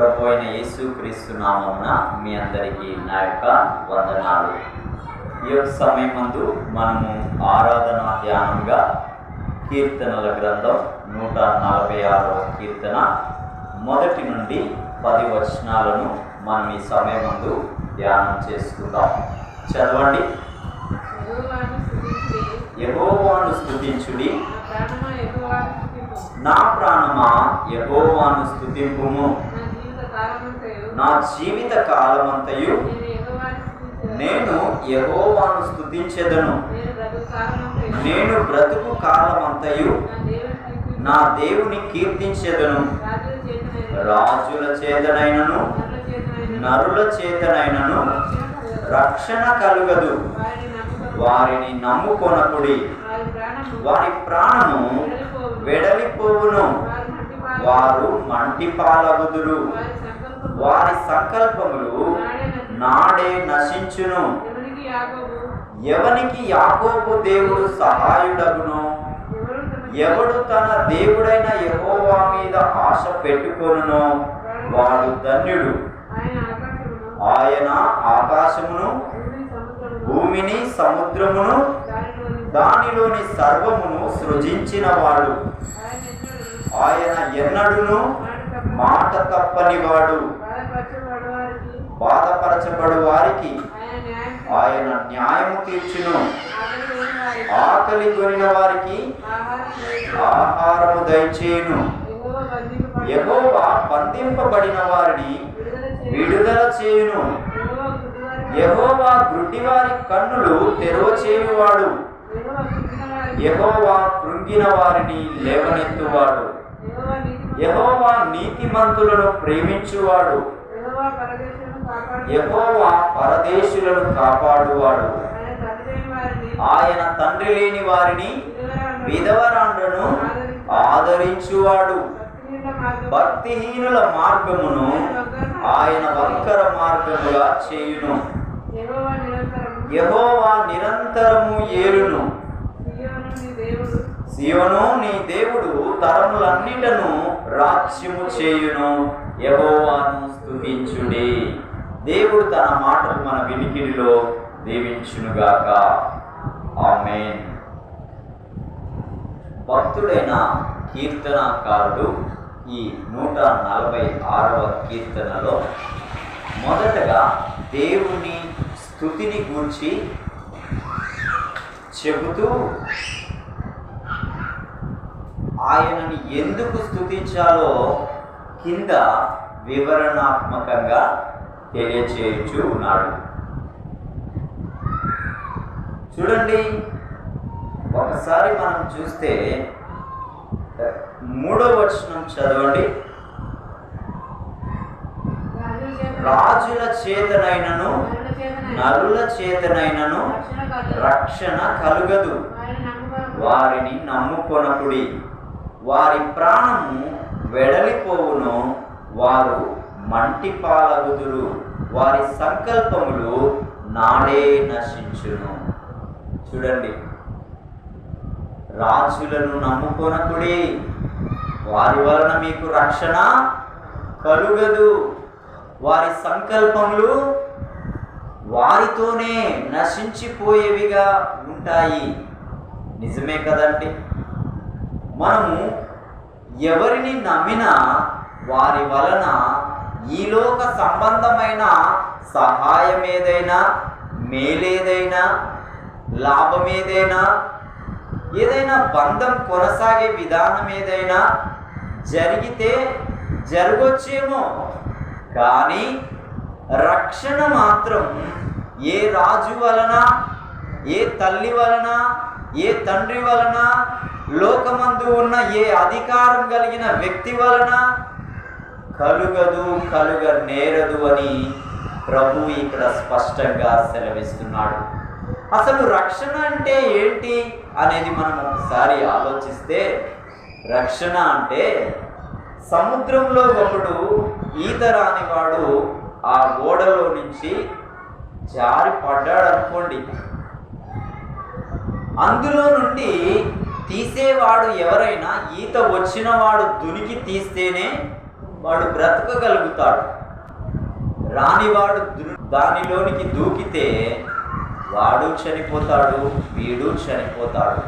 ప్రభు అయిన యేసు క్రీస్తు నామమున మీ అందరికీ నా యొక్క వందనాలు. ఈ యొక్క సమయం మందు మనము ఆరాధన ధ్యానంగా కీర్తనల గ్రంథం నూట నలభై ఆరవ కీర్తన మొదటి నుండి పది వచనాలను మనం ఈ సమయం మందు ధ్యానం చేసుకుందాం. చదవండి. యెహోవాను స్తుతించుడి. నా ప్రాణమా యెహోవాను స్తుతింపు. ప్రాణమా యహోవాను స్తుతింపుము నా జీవిత కాలమంతయు నా జీవిత కాలమంతయు నేను యెహోవాను స్తుతించెదను నేను బ్రతుకు కాలమంతయు నా దేవుని కీర్తించెదను. రాజుల చేతనైనను, నరుల చేతనైనను. రక్షణ కలుగదు. వారిని నమ్ముకొను. వారిని నమ్ముకొనకుడి. వారి ప్రాణము వెడలిపోవును. వారి పాలు. వారు సంకల్పములు నాడే నశించును. ఎవనికి యాకోబు దేవుడు సహాయుడగును? ఎవడు తన దేవుడైన యెహోవా మీద ఆశ పెట్టుకొనునో? వాడు ధన్యుడు. ఆయన ఆకాశమును భూమిని సముద్రమును దానిలోని సర్వమును సృజించినవాడు. ఆయన ఆయన ఎన్నడూ ఎన్నడును? మాట తప్ప మాట తప్పనివాడు బాధపరచబడు వారికి ఆయన న్యాయం ఆయన న్యాయము తీర్చును. ఆకలి కొనిన వారికి. ఆహారము దయచేయును. యెహోవా బంధింపబడిన వారిని విడుదల చేయును. యెహోవా గ్రుడ్డివారి కన్నులు తెరవ చేయువాడు యెహోవా కృంగిన వారికి యెహోవా కృంగిన వారిని లేవనెత్తువాడు. యెహోవా నీతిమంతులను ప్రేమించువాడు. యెహోవా పరదేశులను కాపాడువాడు. ఆయన తండ్రి లేని వారిని విధవరాండ్రను ఆదరించువాడు. భక్తిహీనుల మార్గము భక్తిహీనుల మార్గమును ఆయన వంకర మార్గముగా చేయును. యెహోవా నిరంతరము ఏలును. సీయోను నీ దేవుడు తరములన్నిటను రాజ్యము చేయును. యహోవాను స్థుతించుడి దేవుడు తన మాటలు మన వినికిడిలో దీవించునుగాక. ఆమె భక్తుడైన కీర్తనాకారుడు ఈ నూట నలభై ఆరవ కీర్తనలో మొదటగా దేవుని స్థుతిని గూర్చి చెబుతూ ఆయనని ఎందుకు స్థుతించాలో కింద వివరణాత్మకంగా తెలియచేయచ్చు ఉన్నాడు. చూడండి ఒకసారి మనం చూస్తే మూడో వచనం చదవండి. రాజుల చేతనైనను నరుల చేతనైనను రక్షణ కలుగదు. వారిని వారిని నమ్ముకొనకుడి వారి ప్రాణము వెడలిపోవును వారు మంటి పాలగుదురు వారి సంకల్పములు నాడే నశించును. చూడండి. రాజులను నమ్ముకొనకుడి వారి వలన మీకు రక్షణ కలుగదు. వారి సంకల్పములు వారితోనే నశించిపోయేవిగా ఉంటాయి. నిజమే కదండి? మనము ఎవరిని నమ్మినా వారి వలన ఈలోక సంబంధమైన సహాయం ఏదైనా మేలేదైనా లాభం ఏదైనా ఏదైనా బంధం కొనసాగే విధానం ఏదైనా జరిగితే జరగొచ్చేమో. కానీ రక్షణ మాత్రం ఏ రాజు వలన ఏ తల్లి వలన ఏ తండ్రి వలన లోకమందు ఉన్న ఏ అధికారం కలిగిన వ్యక్తి వలన కలుగదు కలుగ నేరదు అని ప్రభు ఇక్కడ స్పష్టంగా సెలవిస్తున్నాడు. అసలు రక్షణ అంటే ఏంటి అనేది మనం ఒకసారి ఆలోచిస్తే రక్షణ అంటే సముద్రంలో ఒకడు ఈత రానివాడు ఆ ఓడలో నుంచి జారి పడ్డాడు అనుకోండి అందులో నుండి తీసేవాడు ఎవరైనా ఈత వచ్చిన వాడు దునికి తీస్తేనే వాడు బ్రతకగలుగుతాడు. రానివాడు దానిలోనికి దూకితే వాడు చనిపోతాడు వీడు చనిపోతాడు.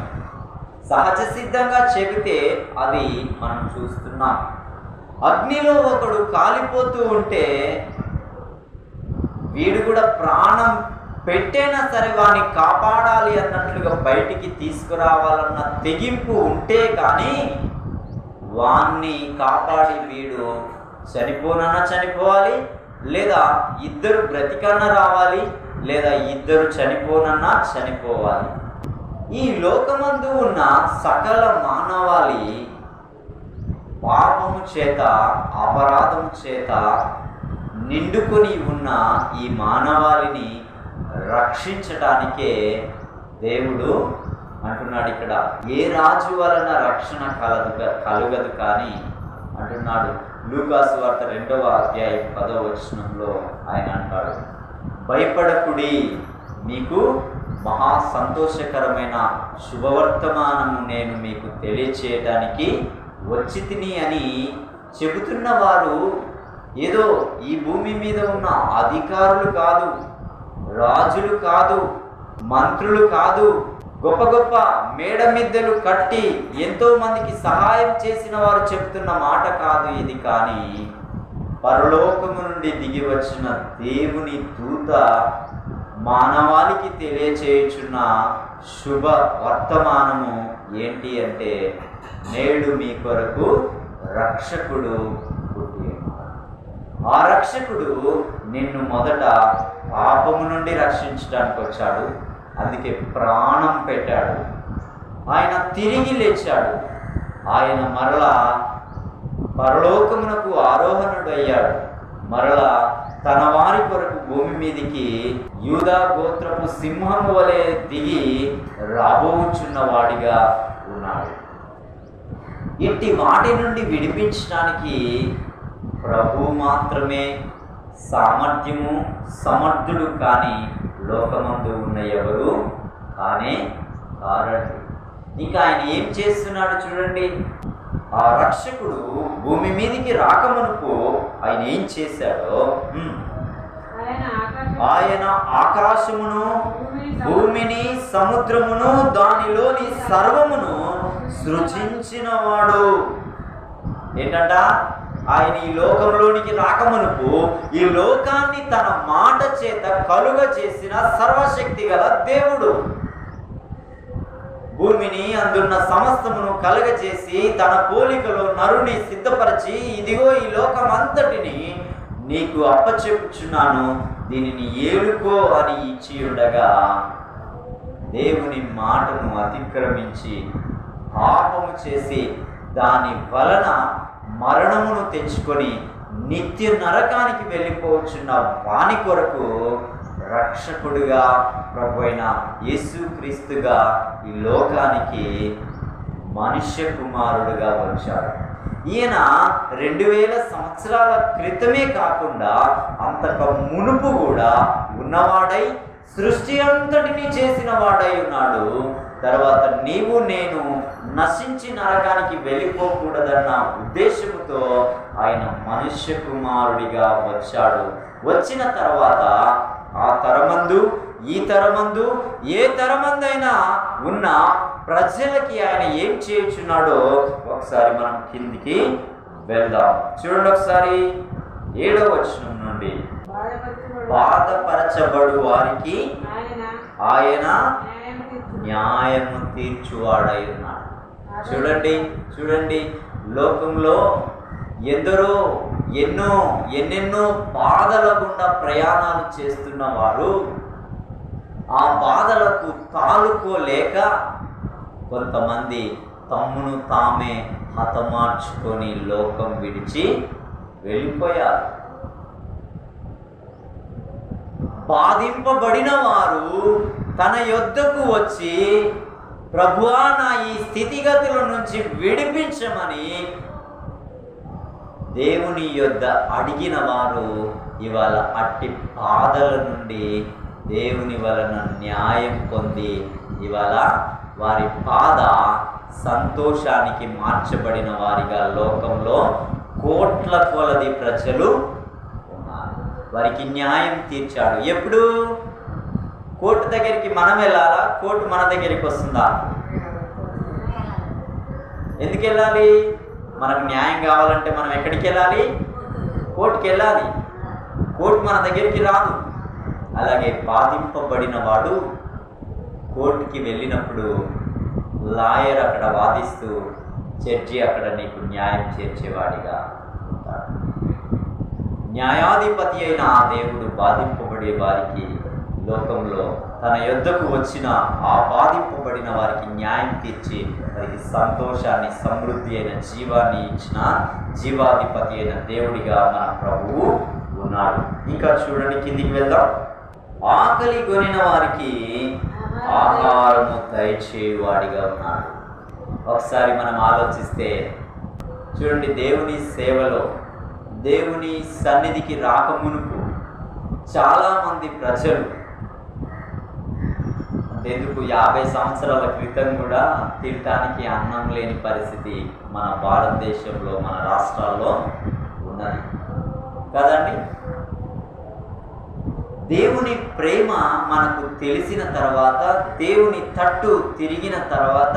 సహజ సిద్ధంగా చెబితే అది మనం చూస్తున్నాం. అగ్నిలో ఒకడు కాలిపోతూ ఉంటే వీడు కూడా ప్రాణం పెట్టైనా సరే వాడిని కాపాడాలి అన్నట్లుగా బయటికి తీసుకురావాలన్న తెగింపు ఉంటే కానీ వాణ్ణి కాపాడి వీడు చనిపోనన్నా చనిపోవాలి లేదా ఇద్దరు బ్రతికన్నా రావాలి లేదా ఇద్దరు చనిపోనన్నా చనిపోవాలి. ఈ లోకమందు ఉన్న సకల మానవాళి పాపము చేత అపరాధము చేత నిండుకొని ఉన్న ఈ మానవాళిని రక్షించడానికే దేవుడు అంటున్నాడు ఇక్కడ. ఏ రాజు వలన రక్షణ కలదు కలుగదు కానీ అంటున్నాడు. లూకాసు వార్త రెండవ అధ్యాయం పదవ వచనంలో ఆయన అంటాడు భయపడకుడి. మీకు మహా సంతోషకరమైన శుభవర్తమానము నేను మీకు తెలియచేయడానికి వచ్చి తిని అని చెబుతున్న వారు ఏదో ఈ భూమి మీద ఉన్న అధికారులు కాదు రాజులు కాదు మంత్రులు కాదు గొప్ప గొప్ప మేడ మిద్దెలు కట్టి ఎంతో మందికి సహాయం చేసిన వారు చెప్తున్న మాట కాదు ఇది కానీ పరలోకము నుండి దిగి వచ్చిన దేవుని దూత మానవాళికి తెలియచేయుచున్న శుభ వర్తమానము ఏంటి అంటే నేడు మీ కొరకు రక్షకుడు పుట్టి ఆ రక్షకుడు నిన్ను మొదట పాపము నుండి రక్షించడానికి వచ్చాడు. అందుకే ప్రాణం పెట్టాడు. ఆయన తిరిగి లేచాడు. ఆయన మరలా పరలోకమునకు ఆరోహణుడు అయ్యాడు మరలా తన వారి కొరకు భూమి మీదికి యూదా గోత్రపు సింహం వలె దిగి రాబోచున్నవాడిగా ఉన్నాడు. ఇట్టి వాటి నుండి విడిపించడానికి ప్రభు మాత్రమే సామర్థ్యము సమర్థుడు కానీ లోకమందు ఉన్న ఎవరు కానే కారడు ఇంకా ఆయన ఏం చేస్తున్నాడు చూడండి. ఆ రక్షకుడు భూమి మీదికి రాకమునుపు ఆయన ఏం చేశాడో? ఆయన ఆకాశమును భూమిని సముద్రమును దానిలోని సర్వమును సృజించినవాడు. ఏంటంట? ఆయన ఈ లోకంలోనికి రాకమునుపు ఈ లోకాన్ని తన మాట చేత కలుగ చేసిన సర్వశక్తి గల దేవుడు. భూమిని అందున్న సమస్తమును కలగచేసి తన పోలికలో నరుని సిద్ధపరిచి ఇదిగో ఈ లోకం అంతటిని నీకు అప్పచెప్పుచున్నాను దీనిని ఏలుకో అని ఇచ్చి ఉండగా దేవుని మాటను అతిక్రమించి పాపము చేసి దాని వలన మరణమును తెచ్చుకొని నిత్య నరకానికి వెళ్ళిపోవచ్చున్న వాని కొరకు రక్షకుడిగా ప్రభు అయిన యేసుక్రీస్తుగా ఈ లోకానికి మనుష్య కుమారుడుగా వచ్చాడు. ఈయన రెండు వేల సంవత్సరాల క్రితమే కాకుండా అంతకు మునుపు కూడా ఉన్నవాడై సృష్టి అంతటిని చేసిన వాడై ఉన్నాడు. తర్వాత నీవు నేను నశించి నరకానికి వెళ్ళిపోకూడదన్న ఉద్దేశముతో ఆయన మనుష్య కుమారుడిగా వచ్చాడు. వచ్చిన తర్వాత ఆ తరమందు ఈ తరమందు ఏ తరమందైనా ఉన్న ప్రజలకి ఆయన ఏం చేయుచున్నాడో ఒకసారి మనం కిందికి వెళ్దాం. చూడండి ఒకసారి ఏడవ వచనం నుండి. బాధపరచబడు వారికి ఆయన. న్యాయము తీర్చువాడై ఉన్నాడు. చూడండి చూడండి. లోకంలో ఎందరో ఎన్నో ఎన్నెన్నో బాధల గుండా ప్రయాణాలు చేస్తున్న వారు ఆ బాధలకు తాలుకోలేక కొంతమంది తమ్మును తామే హతమార్చుకొని లోకం విడిచి వెళ్ళిపోయారు. బాధింపబడిన వారు తన యొద్దకు వచ్చి ప్రభువా నా ఈ స్థితిగతుల నుంచి విడిపించమని దేవుని యొద్ద అడిగిన వారు ఇవాళ అట్టి బాధల నుండి దేవుని వలన న్యాయం పొంది ఇవాళ వారి బాధ సంతోషానికి మార్చబడిన వారిగా లోకంలో కోట్ల కొలది ప్రజలు ఉన్నారు. వారికి న్యాయం తీర్చాడు. ఎప్పుడు? కోర్టు దగ్గరికి మనం వెళ్ళాలా? కోర్టు మన దగ్గరికి వస్తుందా? ఎందుకు వెళ్ళాలి? మనకు న్యాయం కావాలంటే మనం ఎక్కడికి వెళ్ళాలి? కోర్టుకి వెళ్ళాలి. కోర్టు మన దగ్గరికి రాదు. అలాగే బాధింపబడిన వాడు కోర్టుకి వెళ్ళినప్పుడు లాయర్ అక్కడ వాదిస్తూ జడ్జి అక్కడ నీకు న్యాయం చేర్చేవాడిగా ఉంటాడు. న్యాయాధిపతి అయిన ఆ దేవుడు బాధింపబడే వారికి లోకంలో తన యొద్దకు వచ్చిన ఆ బాధింపబడిన వారికి న్యాయం తెచ్చి వారికి సంతోషాన్ని సమృద్ధి అయిన జీవాన్ని ఇచ్చిన జీవాధిపతి అయిన దేవుడిగా మన ప్రభువు ఉన్నాడు. ఇంకా చూడండి కిందికి వెళ్దాం. ఆకలి కొనిన వారికి ఆహారము దయచేవాడిగా ఉన్నాడు. ఒకసారి మనం ఆలోచిస్తే చూడండి దేవుని సేవలో దేవుని సన్నిధికి రాకమునుపు చాలామంది ప్రజలు ఎందుకు యాభై సంవత్సరాల క్రితం కూడా తినటానికి అన్నం లేని పరిస్థితి మన భారతదేశంలో మన రాష్ట్రాల్లో ఉన్నది. కదండి? దేవుని ప్రేమ మనకు తెలిసిన తర్వాత దేవుని తట్టు తిరిగిన తర్వాత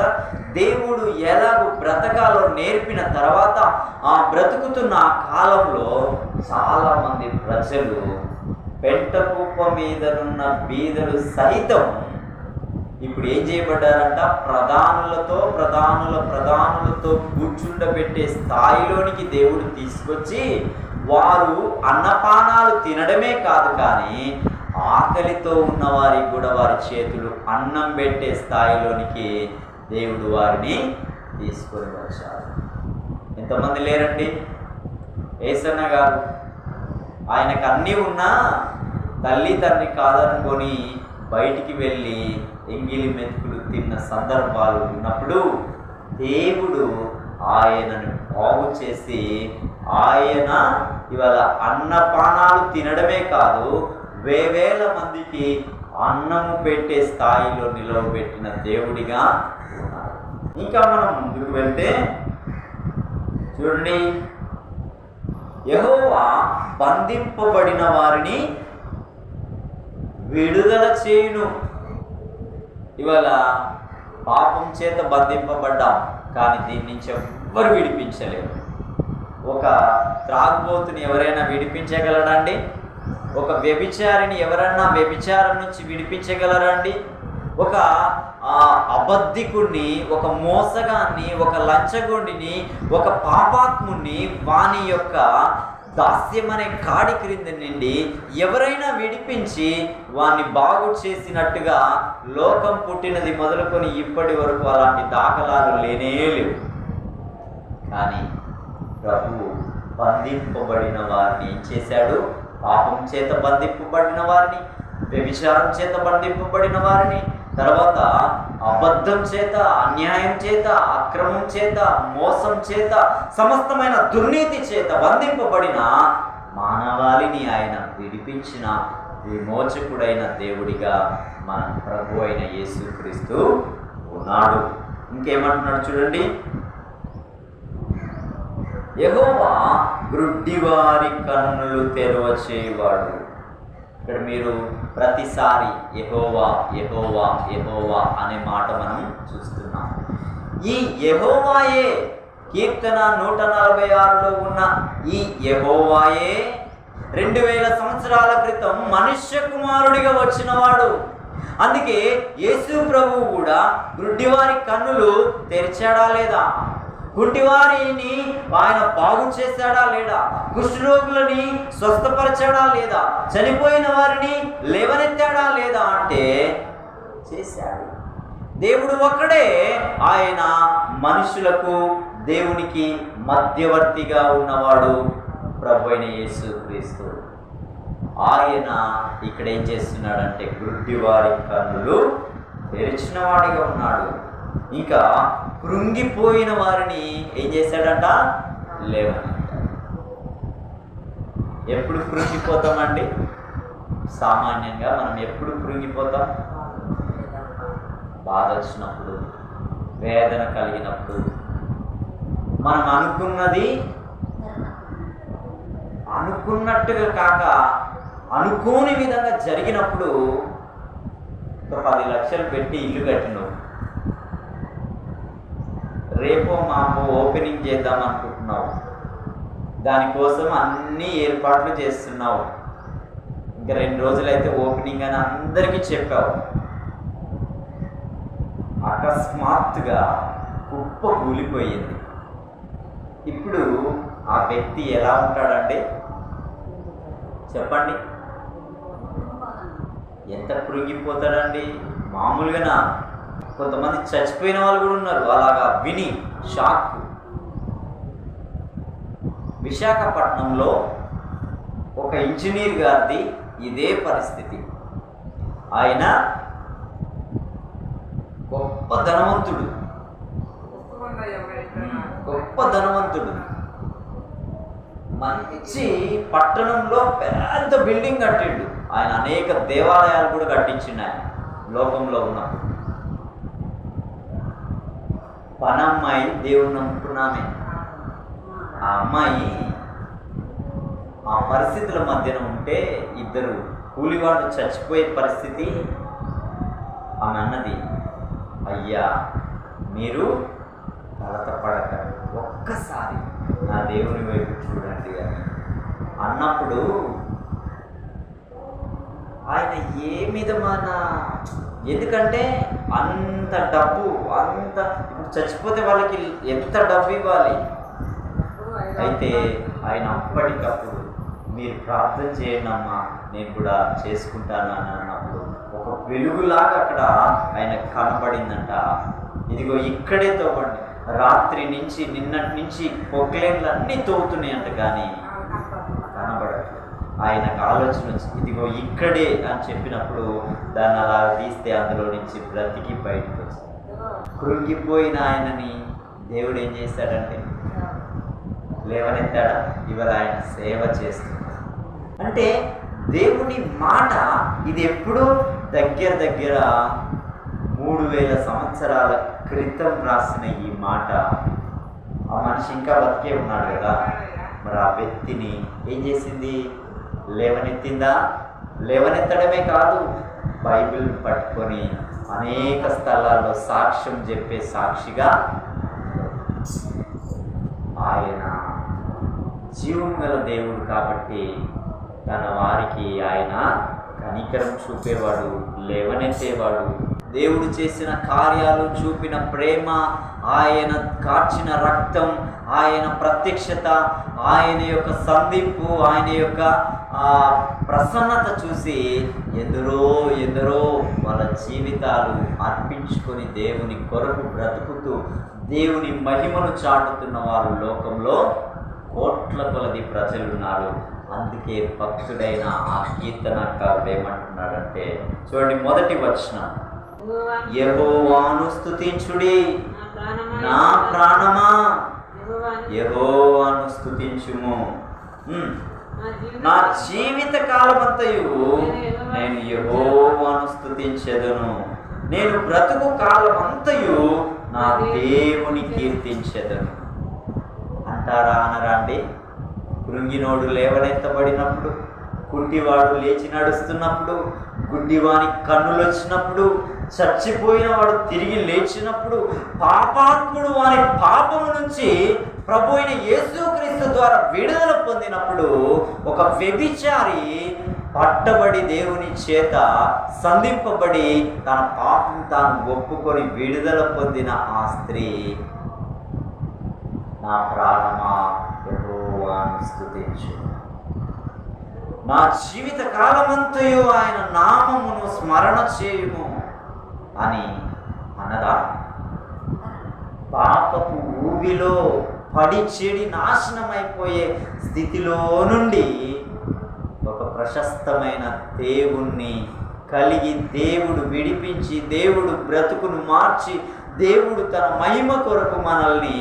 దేవుడు ఎలాగో బ్రతకాలో నేర్పిన తర్వాత ఆ బ్రతుకుతున్న ఆ కాలంలో చాలామంది ప్రజలు పెంట కుప్ప మీదనున్న బీదలు సహితం ఇప్పుడు ఏం చేయబడ్డారంట? ప్రధానులతో ప్రధానుల ప్రధానులతో కూర్చుండబెట్టే స్థాయిలోనికి దేవుడు తీసుకొచ్చి వారు అన్నపానాలు తినడమే కాదు కానీ ఆకలితో ఉన్న వారికి కూడా వారి చేతులు అన్నం పెట్టే స్థాయిలోనికి దేవుడు వారిని తీసుకొని వచ్చారు ఎంతమంది లేరండి? ఏసన్న గారు. ఆయనకు అన్నీ ఉన్నా తల్లి తండ్రి కాదనుకొని బయటికి వెళ్ళి ఎంగిలి మెతుకులు తిన్న సందర్భాలు ఉన్నప్పుడు దేవుడు ఆయనను బాగు చేసి ఆయన ఇవాళ అన్నపానాలు తినడమే కాదు వేవేల మందికి అన్నము పెట్టే స్థాయిలో నిలవబెట్టిన దేవుడిగా ఉన్నాడు. ఇంకా మనం ముందుకు వెళ్తే చూడండి. యహోవా బంధింపబడిన వారిని విడుదల చేయును. ఇవాళ పాపం చేత బంధింపబడ్డాం కానీ దీని నుంచి ఎవ్వరు విడిపించలేరు. ఒక త్రాగుబోతుని ఎవరైనా విడిపించగలరండి ఒక వ్యభిచారిని ఎవరన్నా వ్యభిచారం నుంచి విడిపించగలరండి? ఒక అబద్ధికుణ్ణి ఒక మోసగాన్ని ఒక లంచగొండిని ఒక పాపాత్ముణ్ణి వాని యొక్క దాస్యం అనే కాడి క్రింద నుండి ఎవరైనా విడిపించి వాన్ని బాగు చేసినట్టుగా లోకం పుట్టినది మొదలుకొని ఇప్పటి వరకు అలాంటి దాఖలాలు లేనే లేవు. కానీ ప్రభువు బంధింపబడిన వారిని ఏం చేశాడు? పాపం చేత బంధింపబడిన వారిని వ్యభిచారం చేత బంధింపబడిన వారిని తర్వాత అబద్ధం చేత అన్యాయం చేత అక్రమం చేత మోసం చేత సమస్తమైన దుర్నీతి చేత బంధింపబడిన మానవాళిని ఆయన విడిపించిన విమోచకుడైన దేవుడిగా మన ప్రభు అయిన యేసుక్రీస్తు ఉన్నాడు. ఇంకేమంటున్నాడు చూడండి. ఎగోవా గ్రుడ్డివారి కన్నులు తెరవ చేయవాడు ఇక్కడ మీరు ప్రతిసారి యహోవా యహోవా యహోవా అనే మాట మనం చూస్తున్నాం. ఈ యహోవాయే కీర్తన నూట నలభై ఆరులో ఉన్న ఈ యహోవాయే రెండు వేల సంవత్సరాల క్రితం మనుష్య కుమారుడిగా వచ్చినవాడు. అందుకే యేసు ప్రభువు కూడా గుడ్డివారి కన్నులు తెరిచాడా లేదా? కుంటివారిని ఆయన బాగు చేశాడా లేడా కుష్ఠరోగులని స్వస్థపరిచాడా లేదా? చనిపోయిన వారిని లేవనెత్తాడా లేదా అంటే చేశాడు. దేవుడు ఒక్కడే ఆయన మనుషులకు దేవునికి మధ్యవర్తిగా ఉన్నవాడు ప్రభు అయిన యేసు క్రీస్తు. ఆయన ఇక్కడ ఏం చేస్తున్నాడంటే గుడ్డివారి కన్నులు తెరిచిన వాడిగా ఉన్నాడు. ఇంకా కృంగిపోయిన వారిని ఏం చేశాడంట? లేవని ఎప్పుడు కృంగిపోతామండి? సామాన్యంగా మనం ఎప్పుడు కృంగిపోతాం? బాధ వచ్చినప్పుడు వేదన కలిగినప్పుడు. మనం అనుకున్నది అనుకున్నట్టుగా కాక అనుకోని విధంగా జరిగినప్పుడు ఒక పది లక్షలు పెట్టి ఇల్లు కట్టినావు రేపో మాకు ఓపెనింగ్ చేద్దాం అనుకుంటున్నావు. దానికోసం అన్ని ఏర్పాట్లు చేస్తున్నావు. ఇంకా రెండు రోజులైతే ఓపెనింగ్ అని అందరికీ చెప్పావు. అకస్మాత్తుగా కుప్ప కూలిపోయింది. ఇప్పుడు ఆ వ్యక్తి ఎలా ఉంటాడంటే చెప్పండి. ఎంత కృంగిపోతాడండి? మామూలుగానా? కొంతమంది చచ్చిపోయిన వాళ్ళు కూడా ఉన్నారు. అలాగా విని షాక్ విశాఖపట్నంలో ఒక ఇంజనీర్ గారిది ఇదే పరిస్థితి. ఆయన గొప్ప ధనవంతుడు. గొప్ప ధనవంతుడు. మంచి పట్టణంలో పెద్ద బిల్డింగ్ కట్టిండు. ఆయన అనేక దేవాలయాలు కూడా కట్టించిండు ఆయన. లోకంలో ఉన్నప్పుడు పనమ్మాయిని దేవుని నమ్ముకున్నామే ఆ అమ్మాయి ఆ పరిస్థితుల మధ్యన ఉంటే ఇద్దరు కూలివాడు చచ్చిపోయే పరిస్థితి ఆమె అన్నది. అయ్యా మీరు తలతపడక ఒక్కసారి నా దేవుని వైపు చూడండి అని. అన్నప్పుడు ఆయన ఏ విధమైన ఎందుకంటే అంత డబ్బు అంత ఇప్పుడు చచ్చిపోతే వాళ్ళకి ఎంత డబ్బు ఇవ్వాలి? అయితే ఆయన అప్పటికప్పుడు మీరు ప్రార్థన చేయండి అమ్మా నేను కూడా చేసుకుంటాను అని అన్నప్పుడు ఒక వెలుగులాగా అక్కడ ఆయన కనపడిందంట ఇదిగో ఇక్కడే తవ్వండి. రాత్రి నుంచి నిన్నటి నుంచి పొక్లేన్లు అన్నీ తవ్వుతున్నాయంట కానీ కనబడట్లేదు. ఆయనకు ఆలోచన వచ్చింది ఇదిగో ఇక్కడే అని చెప్పినప్పుడు దాన్ని అలా తీస్తే అందులో నుంచి బ్రతికి బయటకు వచ్చింది కృంగిపోయిన ఆయనని దేవుడు ఏం చేశాడంటే లేవనెత్తాడా? ఇవాళ ఆయన సేవ చేస్తున్నాడు. అంటే దేవుని మాట ఇది ఎప్పుడో దగ్గర దగ్గర మూడు వేల సంవత్సరాల క్రితం రాసిన ఈ మాట. ఆ మనిషి ఇంకా బతికే ఉన్నాడు కదా. మరి ఆ వ్యక్తిని ఏం చేసింది? లేవనెత్తిందా? లేవనెత్తడమే కాదు బైబిల్ పట్టుకొని అనేక స్థలాల్లో సాక్ష్యం చెప్పే సాక్షిగా ఆయన జీవం గల దేవుడు కాబట్టి తన వారికి ఆయన కనికరం చూపేవాడు లేవనెత్తేవాడు. దేవుడు చేసిన కార్యాలు చూపిన ప్రేమ ఆయన కార్చిన రక్తం ఆయన ప్రత్యక్షత ఆయన యొక్క సంధింపు ఆయన యొక్క ఆ, ప్రసన్నత చూసి ఎందరో ఎందరో వాళ్ళ జీవితాలు అర్పించుకొని దేవుని కొరకు బ్రతుకుతూ దేవుని మహిమను చాటుతున్న వారు లోకంలో కోట్ల కొలది ప్రజలు ఉన్నారు. అందుకే భక్తుడైన ఆ కీర్తనకారుడు ఏమంటున్నాడంటే చూడండి మొదటి వచనం. యెహోవాను స్తుతించుడి. నా ప్రాణమా? యెహోవాను స్తుతించుము. ఉమ్. నా జీవిత కాలమంతయు నేను యెహోవాను స్తుతించెదను. నేను బ్రతుకు కాలమంతయు నా దేవుని కీర్తించెదను. అంటారా అనరా అండి? కృంగినోడు లేవనెత్తబడినప్పుడు కుంటివాడు లేచి నడుస్తున్నప్పుడు గుడ్డివాని కన్నులు వచ్చినప్పుడు చచ్చిపోయిన వాడు తిరిగి లేచినప్పుడు పాపాత్ముడు వాని పాపము నుంచి ప్రభు అయిన యేసుక్రీస్తు ద్వారా విడుదల పొందినప్పుడు ఒక వ్యభిచారి పట్టబడి దేవుని చేత సంధింపబడి తన పాపం తాను ఒప్పుకొని విడుదల పొందిన ఆ స్త్రీ నా ప్రాణమా ప్రభువాను స్థుతించు మా జీవిత కాలమంతయు ఆయన నామమును స్మరణ చేయుము అని అనదా పాపపు ఊబిలో పడి చెడి నాశనమైపోయే స్థితిలో నుండి ఒక ప్రశస్తమైన దేవుణ్ణి కలిగి దేవుడు విడిపించి దేవుడు బ్రతుకును మార్చి దేవుడు తన మహిమ కొరకు మనల్ని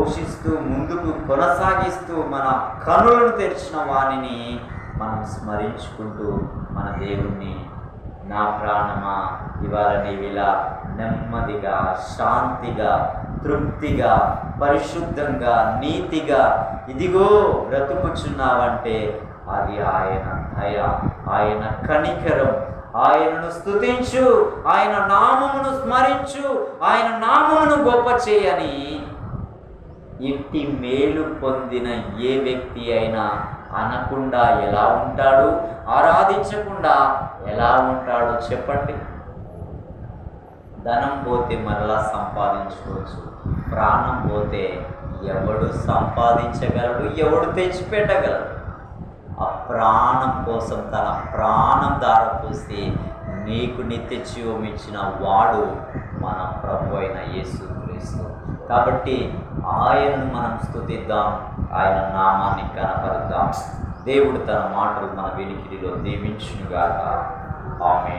పోషిస్తూ ముందుకు కొనసాగిస్తూ మన కనులను తెరిచిన వాణిని మనం స్మరించుకుంటూ మన దేవుణ్ణి నా ప్రాణమా ఇవాళ నీవిలా నెమ్మదిగా శాంతిగా తృప్తిగా పరిశుద్ధంగా నీతిగా ఇదిగో బ్రతుకుచున్నావంటే అది ఆయన దయ ఆయన కనికరం. ఆయనను స్తుతించు ఆయన నామమును స్మరించు ఆయన నామమును గొప్ప చేయని ఇంటి మేలు పొందిన ఏ వ్యక్తి అయినా అనకుండా ఎలా ఉంటాడు? ఆరాధించకుండా ఎలా ఉంటాడో చెప్పండి. ధనం పోతే మరలా సంపాదించుకోవచ్చు. ప్రాణం పోతే ఎవడు సంపాదించగలడు? ఎవడు తెచ్చిపెట్టగలడు? ఆ ప్రాణం కోసం తన ప్రాణం దారపోసి నీకు నిత్య జీవం ఇచ్చిన వాడు మన ప్రభు అయిన యేసు క్రీస్తు కాబట్టి ఆయనను మనం స్థుతిద్దాం ఆయన నామాన్ని కనపరుద్దాం. దేవుడు తన మాటలు మన వెనికిడిలో దీవించునుగాక ఆమె